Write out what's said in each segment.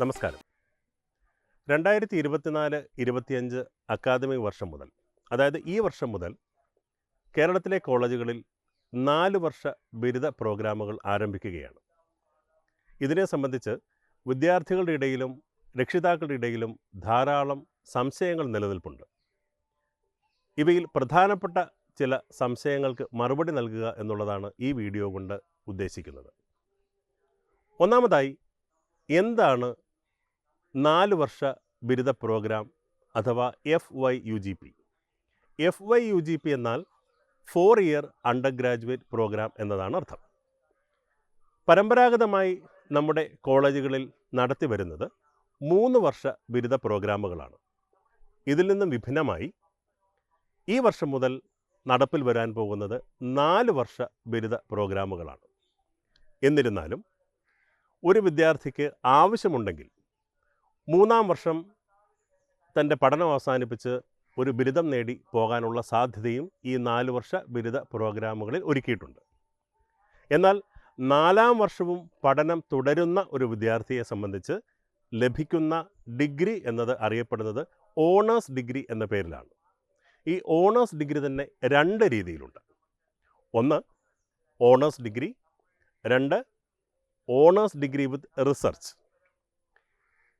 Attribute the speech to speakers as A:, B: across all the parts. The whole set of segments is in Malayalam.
A: നമസ്കാരം. രണ്ടായിരത്തി ഇരുപത്തിനാല് ഇരുപത്തിയഞ്ച് അക്കാദമിക് വർഷം മുതൽ അതായത് ഈ വർഷം മുതൽ കേരളത്തിലെ കോളേജുകളിൽ നാല് വർഷ ബിരുദ പ്രോഗ്രാമുകൾ ആരംഭിക്കുകയാണ്. ഇതിനെ സംബന്ധിച്ച് വിദ്യാർത്ഥികളുടെ ഇടയിലും രക്ഷിതാക്കളുടെ ഇടയിലും ധാരാളം സംശയങ്ങൾ നിലനിൽപ്പുണ്ട്. ഇവയിൽ പ്രധാനപ്പെട്ട ചില സംശയങ്ങൾക്ക് മറുപടി നൽകുക എന്നുള്ളതാണ് ഈ വീഡിയോ കൊണ്ട് ഉദ്ദേശിക്കുന്നത്. ഒന്നാമതായി എന്താണ് നാല് വർഷ ബിരുദ പ്രോഗ്രാം അഥവാ F Y U G P F Y U G P എന്നാൽ ഫോർ ഇയർ അണ്ടർ ഗ്രാജുവേറ്റ് പ്രോഗ്രാം എന്നതാണ് അർത്ഥം. പരമ്പരാഗതമായി നമ്മുടെ കോളേജുകളിൽ നടത്തി വരുന്നത് മൂന്ന് വർഷ ബിരുദ പ്രോഗ്രാമുകളാണ് ഇതിൽ നിന്നും വിഭിന്നമായി ഈ വർഷം മുതൽ നടപ്പിൽ വരാൻ പോകുന്നത് നാല് വർഷ ബിരുദ പ്രോഗ്രാമുകളാണ് എന്നിരുന്നാലും ഒരു വിദ്യാർത്ഥിക്ക് ആവശ്യമുണ്ടെങ്കിൽ മൂന്നാം വർഷം തന്റെ പഠനം അവസാനിപ്പിച്ച് ഒരു ബിരുദം നേടി പോകാനുള്ള സാധ്യതയും ഈ നാല് വർഷ ബിരുദ പ്രോഗ്രാമുകളിൽ ഒരുക്കിയിട്ടുണ്ട്. എന്നാൽ നാലാം വർഷവും പഠനം തുടരുന്ന ഒരു വിദ്യാർത്ഥിയെ സംബന്ധിച്ച് ലഭിക്കുന്ന ഡിഗ്രി എന്നത് അറിയപ്പെടുന്നത് ഓണേഴ്സ് ഡിഗ്രി എന്ന പേരിലാണ്. ഈ ഓണേഴ്സ് ഡിഗ്രി തന്നെ രണ്ട് രീതിയിലുണ്ട്. ഒന്ന് ഓണേഴ്സ് ഡിഗ്രി. രണ്ട് ഓണേഴ്സ് ഡിഗ്രി വിത്ത് റിസർച്ച്.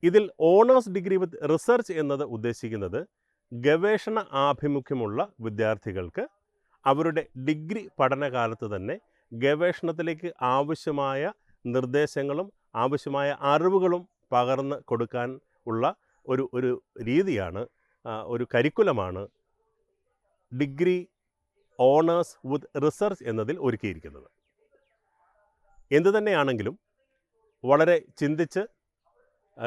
A: ഇതിൽ ഓണേഴ്സ് ഡിഗ്രി വിത്ത് റിസർച്ച് എന്നത് ഉദ്ദേശിക്കുന്നത് ഗവേഷണ ആഭിമുഖ്യമുള്ള വിദ്യാർത്ഥികൾക്ക് അവരുടെ ഡിഗ്രി പഠനകാലത്ത് തന്നെ ഗവേഷണത്തിലേക്ക് ആവശ്യമായ നിർദ്ദേശങ്ങളും ആവശ്യമായ അറിവുകളും പകർന്ന് കൊടുക്കാൻ ഉള്ള ഒരു ഒരു രീതിയാണ് ഒരു കരിക്കുലമാണ് ഡിഗ്രി ഓണേഴ്സ് വിത്ത് റിസർച്ച് എന്നതിൽ ഒരുക്കിയിരിക്കുന്നത്. എന്തു തന്നെയാണെങ്കിലും വളരെ ചിന്തിച്ച്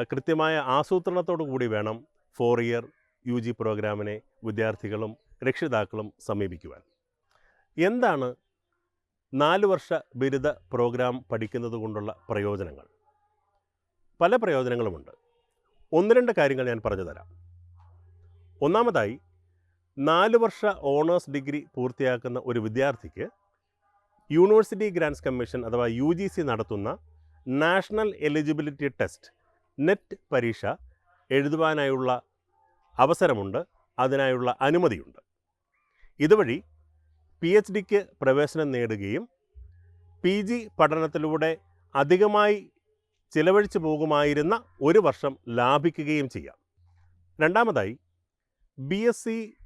A: കൃത്യമായ ആസൂത്രണത്തോടു കൂടി വേണം ഫോർ ഇയർ യു ജി പ്രോഗ്രാമിനെ വിദ്യാർത്ഥികളും രക്ഷിതാക്കളും സമീപിക്കുവാൻ. എന്താണ് നാല് വർഷ ബിരുദ പ്രോഗ്രാം പഠിക്കുന്നത് കൊണ്ടുള്ള പ്രയോജനങ്ങൾ? പല പ്രയോജനങ്ങളുമുണ്ട്. ഒന്ന് രണ്ട് കാര്യങ്ങൾ ഞാൻ പറഞ്ഞു തരാം. ഒന്നാമതായി നാല് വർഷ ഓണേഴ്സ് ഡിഗ്രി പൂർത്തിയാക്കുന്ന ഒരു വിദ്യാർത്ഥിക്ക് യൂണിവേഴ്സിറ്റി ഗ്രാൻസ് കമ്മീഷൻ അഥവാ യു നടത്തുന്ന നാഷണൽ എലിജിബിലിറ്റി ടെസ്റ്റ് നെറ്റ് പരീക്ഷ എഴുതുവാനായുള്ള അവസരമുണ്ട് അതിനായുള്ള അനുമതിയുണ്ട്. ഇതുവഴി പി എച്ച് ഡിക്ക് പ്രവേശനം നേടുകയും പി ജി പഠനത്തിലൂടെ അധികമായി ചിലവഴിച്ചു പോകുമായിരുന്ന ഒരു വർഷം ലാഭിക്കുകയും ചെയ്യാം. രണ്ടാമതായി ബി എസ് സി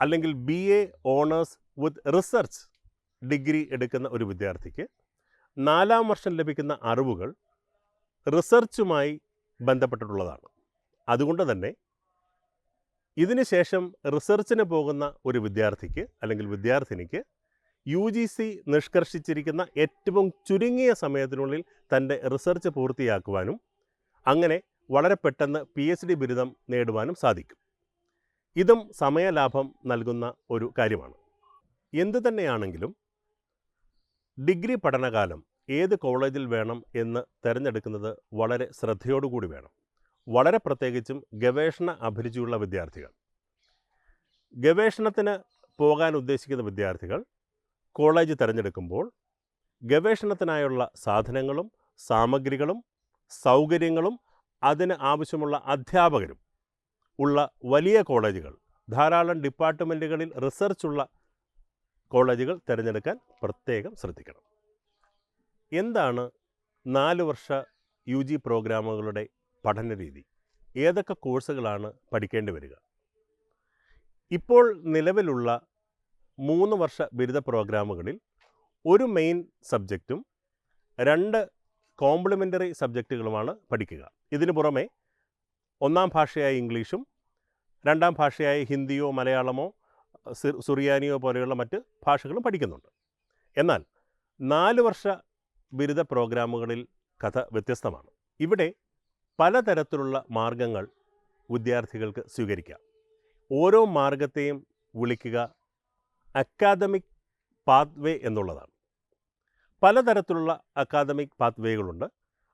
A: അല്ലെങ്കിൽ B A honours with research degree എടുക്കുന്ന ഒരു വിദ്യാർത്ഥിക്ക് നാലാം വർഷം ലഭിക്കുന്ന അറിവുകൾ റിസർച്ചുമായി ബന്ധപ്പെട്ടിട്ടുള്ളതാണ്. അതുകൊണ്ട് തന്നെ ഇതിന് ശേഷം റിസർച്ചിന് പോകുന്ന ഒരു വിദ്യാർത്ഥിക്ക് അല്ലെങ്കിൽ വിദ്യാർത്ഥിനിക്ക് യു ജി സി നിഷ്കർഷിച്ചിരിക്കുന്ന ഏറ്റവും ചുരുങ്ങിയ സമയത്തിനുള്ളിൽ തന്റെ റിസർച്ച് പൂർത്തിയാക്കുവാനും അങ്ങനെ വളരെ പെട്ടെന്ന് പി എച്ച് ഡി ബിരുദം നേടുവാനും സാധിക്കും. ഇതും സമയലാഭം നൽകുന്ന ഒരു കാര്യമാണ്. എന്തു തന്നെയാണെങ്കിലും ഡിഗ്രി പഠനകാലം ഏത് കോളേജിൽ വേണം എന്ന് തിരഞ്ഞെടുക്കുന്നത് വളരെ ശ്രദ്ധയോടുകൂടി വേണം. വളരെ പ്രത്യേകിച്ചും ഗവേഷണ അഭിരുചിയുള്ള വിദ്യാർത്ഥികൾ. ഗവേഷണത്തിന് പോകാൻ ഉദ്ദേശിക്കുന്ന വിദ്യാർത്ഥികൾ കോളേജ് തിരഞ്ഞെടുക്കുമ്പോൾ ഗവേഷണത്തിനായുള്ള സാധനങ്ങളും സാമഗ്രികളും സൗകര്യങ്ങളും അതിന് ആവശ്യമുള്ള അധ്യാപകരും ഉള്ള വലിയ കോളേജുകൾ ധാരാളം ഡിപ്പാർട്ട്മെന്റുകളിൽ റിസർച്ചുള്ള കോളേജുകൾ തിരഞ്ഞെടുക്കാൻ പ്രത്യേകം ശ്രദ്ധിക്കണം. എന്താണ് നാല് വർഷ യു ജി പ്രോഗ്രാമുകളുടെ പഠന രീതി? ഏതൊക്കെ കോഴ്സുകളാണ് പഠിക്കേണ്ടി വരിക? ഇപ്പോൾ നിലവിലുള്ള മൂന്ന് വർഷ ബിരുദ പ്രോഗ്രാമുകളിൽ ഒരു മെയിൻ സബ്ജക്റ്റും രണ്ട് കോംപ്ലിമെന്ററി സബ്ജക്റ്റുകളുമാണ് പഠിക്കുക. ഇതിനു പുറമെ ഒന്നാം ഭാഷയായ ഇംഗ്ലീഷും രണ്ടാം ഭാഷയായ ഹിന്ദിയോ മലയാളമോ സുറിയാനിയോ പോലെയുള്ള മറ്റ് ഭാഷകളും പഠിക്കുന്നുണ്ട്. എന്നാൽ നാല് വർഷ ബിരുദ പ്രോഗ്രാമുകളിൽ കഥ വ്യത്യസ്തമാണ്. ഇവിടെ പലതരത്തിലുള്ള മാർഗങ്ങൾ വിദ്യാർത്ഥികൾക്ക് സ്വീകരിക്കാം. ഓരോ മാർഗത്തെയും വിളിക്കുക അക്കാദമിക് പാത്വേ എന്നുള്ളതാണ്. പലതരത്തിലുള്ള അക്കാദമിക് പാത്വേകളുണ്ട്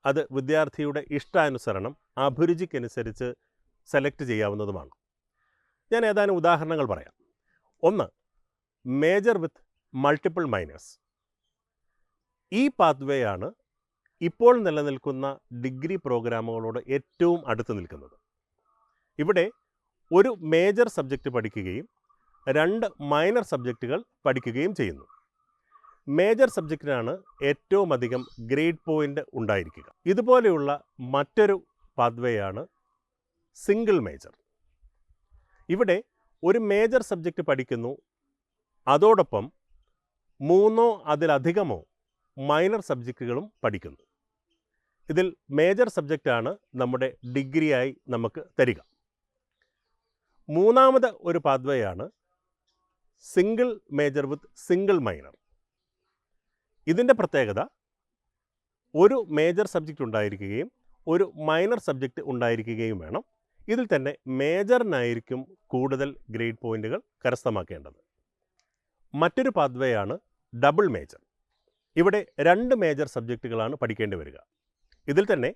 A: അത് വിദ്യാർത്ഥിയുടെ ഇഷ്ടാനുസരണം അഭിരുചിക്കനുസരിച്ച് സെലക്ട് ചെയ്യാവുന്നതുമാണ്. ഞാൻ ഏതാനും ഉദാഹരണങ്ങൾ പറയാം. ഒന്ന് മേജർ വിത്ത് മൾട്ടിപ്പിൾ മൈനേഴ്സ് ഈ പാത്വേ ആണ് ഇപ്പോൾ നിലനിൽക്കുന്ന ഡിഗ്രി പ്രോഗ്രാമുകളോട് ഏറ്റവും അടുത്ത് നിൽക്കുന്നത്. ഇവിടെ ഒരു മേജർ സബ്ജക്റ്റ് പഠിക്കുകയും രണ്ട് മൈനർ സബ്ജക്റ്റുകൾ പഠിക്കുകയും ചെയ്യുന്നു. മേജർ സബ്ജക്റ്റിനാണ് ഏറ്റവും അധികം ഗ്രേഡ് പോയിന്റ് ഉണ്ടായിരിക്കുക. ഇതുപോലെയുള്ള മറ്റൊരു പാത്വേയാണ് സിംഗിൾ മേജർ. ഇവിടെ ഒരു മേജർ സബ്ജക്റ്റ് പഠിക്കുന്നു. അതോടൊപ്പം മൂന്നോ അതിലധികമോ മൈനർ സബ്ജക്റ്റുകളും പഠിക്കുന്നു. ഇതിൽ മേജർ സബ്ജക്റ്റാണ് നമ്മുടെ ഡിഗ്രിയായി നമുക്ക് തരിക. മൂന്നാമത് ഒരു പാത്വേയാണ് single major with single minor ഇതിന്റെ പ്രത്യേകത ഒരു മേജർ സബ്ജക്റ്റ് ഉണ്ടായിരിക്കുകയും ഒരു മൈനർ സബ്ജക്റ്റ് ഉണ്ടായിരിക്കുകയും വേണം. ഇതിൽ തന്നെ മേജറിനായിരിക്കും കൂടുതൽ ഗ്രേഡ് പോയിന്റുകൾ കരസ്ഥമാക്കേണ്ടത്. മറ്റൊരു പാത്വേയാണ് ഡബിൾ മേജർ ഇവിടെ രണ്ട് മേജർ സബ്ജക്റ്റുകളാണ് പഠിക്കേണ്ടി വരിക. ഇതിൽ തന്നെ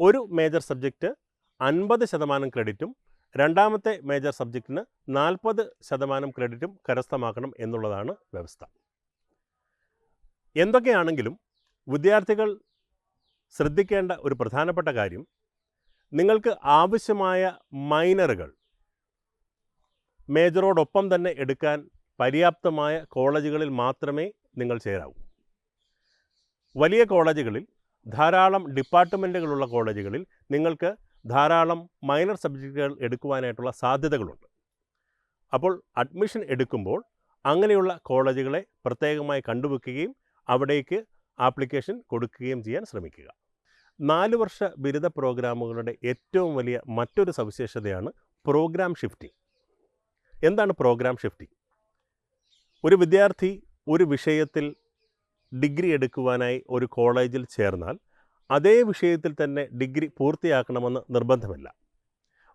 A: ഒരു മേജർ സബ്ജക്റ്റ് അൻപത് ശതമാനം ക്രെഡിറ്റും രണ്ടാമത്തെ മേജർ സബ്ജക്റ്റിന് നാൽപ്പത് ശതമാനം ക്രെഡിറ്റും കരസ്ഥമാക്കണം എന്നുള്ളതാണ് വ്യവസ്ഥ. എന്തൊക്കെയാണെങ്കിലും വിദ്യാർത്ഥികൾ ശ്രദ്ധിക്കേണ്ട ഒരു പ്രധാനപ്പെട്ട കാര്യം നിങ്ങൾക്ക് ആവശ്യമായ മൈനറുകൾ മേജറോടൊപ്പം തന്നെ എടുക്കാൻ പര്യാപ്തമായ കോളേജുകളിൽ മാത്രമേ നിങ്ങൾ ചേരാവൂ. വലിയ കോളേജുകളിൽ ധാരാളം ഡിപ്പാർട്ട്മെന്റുകളുള്ള കോളേജുകളിൽ നിങ്ങൾക്ക് ധാരാളം മൈനർ സബ്ജക്റ്റുകൾ എടുക്കുവാനായിട്ടുള്ള സാധ്യതകളുണ്ട്. അപ്പോൾ അഡ്മിഷൻ എടുക്കുമ്പോൾ അങ്ങനെയുള്ള കോളേജുകളെ പ്രത്യേകമായി കണ്ടുവെക്കുകയും അവിടേക്ക് ആപ്ലിക്കേഷൻ കൊടുക്കുകയും ചെയ്യാൻ ശ്രമിക്കുക. നാല് വർഷ ബിരുദ പ്രോഗ്രാമുകളുടെ ഏറ്റവും വലിയ മറ്റൊരു സവിശേഷതയാണ് പ്രോഗ്രാം ഷിഫ്റ്റിംഗ്. എന്താണ് പ്രോഗ്രാം ഷിഫ്റ്റിംഗ്? ഒരു വിദ്യാർത്ഥി ഒരു വിഷയത്തിൽ ഡിഗ്രി എടുക്കുവാനായി ഒരു കോളേജിൽ ചേർന്നാൽ അതേ വിഷയത്തിൽ തന്നെ ഡിഗ്രി പൂർത്തിയാക്കണമെന്ന് നിർബന്ധമില്ല.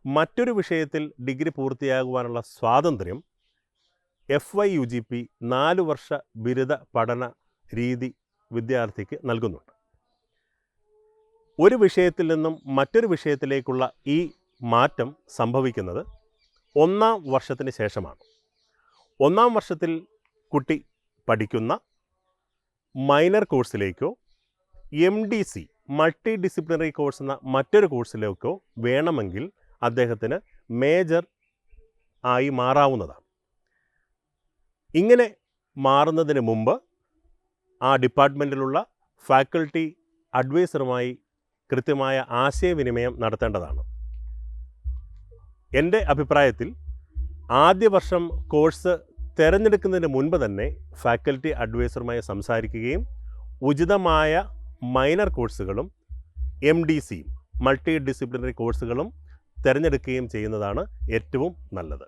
A: മറ്റൊരു വിഷയത്തിൽ ഡിഗ്രി പൂർത്തിയാകുവാനുള്ള സ്വാതന്ത്ര്യം F Y U G P നാല് വർഷ ബിരുദ പഠന രീതി വിദ്യാർത്ഥിക്ക് നൽകുന്നുണ്ട്. ഒരു വിഷയത്തിൽ നിന്നും മറ്റൊരു വിഷയത്തിലേക്കുള്ള ഈ മാറ്റം സംഭവിക്കുന്നത് ഒന്നാം വർഷത്തിന് ശേഷമാണ്. ഒന്നാം വർഷത്തിൽ കുട്ടി പഠിക്കുന്ന minor കോഴ്സിലേക്കോ M D C multidisciplinary course എന്ന മറ്റൊരു കോഴ്സിലേക്കോ വേണമെങ്കിൽ അദ്ദേഹത്തിന് മേജർ ആയി മാറാവുന്നതാണ്. ഇങ്ങനെ മാറുന്നതിന് മുമ്പ് ആ ഡിപ്പാർട്ട്മെന്റിലുള്ള ഫാക്കൾട്ടി അഡ്വൈസറുമായി കൃത്യമായ ആശയവിനിമയം നടത്തേണ്ടതാണ്. എന്റെ അഭിപ്രായത്തിൽ ആദ്യ വർഷം കോഴ്സ് തിരഞ്ഞെടുക്കുന്നതിന് മുൻപ് തന്നെ ഫാക്കൽറ്റി അഡ്വൈസറുമായി സംസാരിക്കുകയും ഉചിതമായ മൈനർ കോഴ്സുകളും എം ഡി സിയും മൾട്ടി ഡിസിപ്ലിനറി കോഴ്സുകളും തിരഞ്ഞെടുക്കുകയും ചെയ്യുന്നതാണ് ഏറ്റവും നല്ലത്.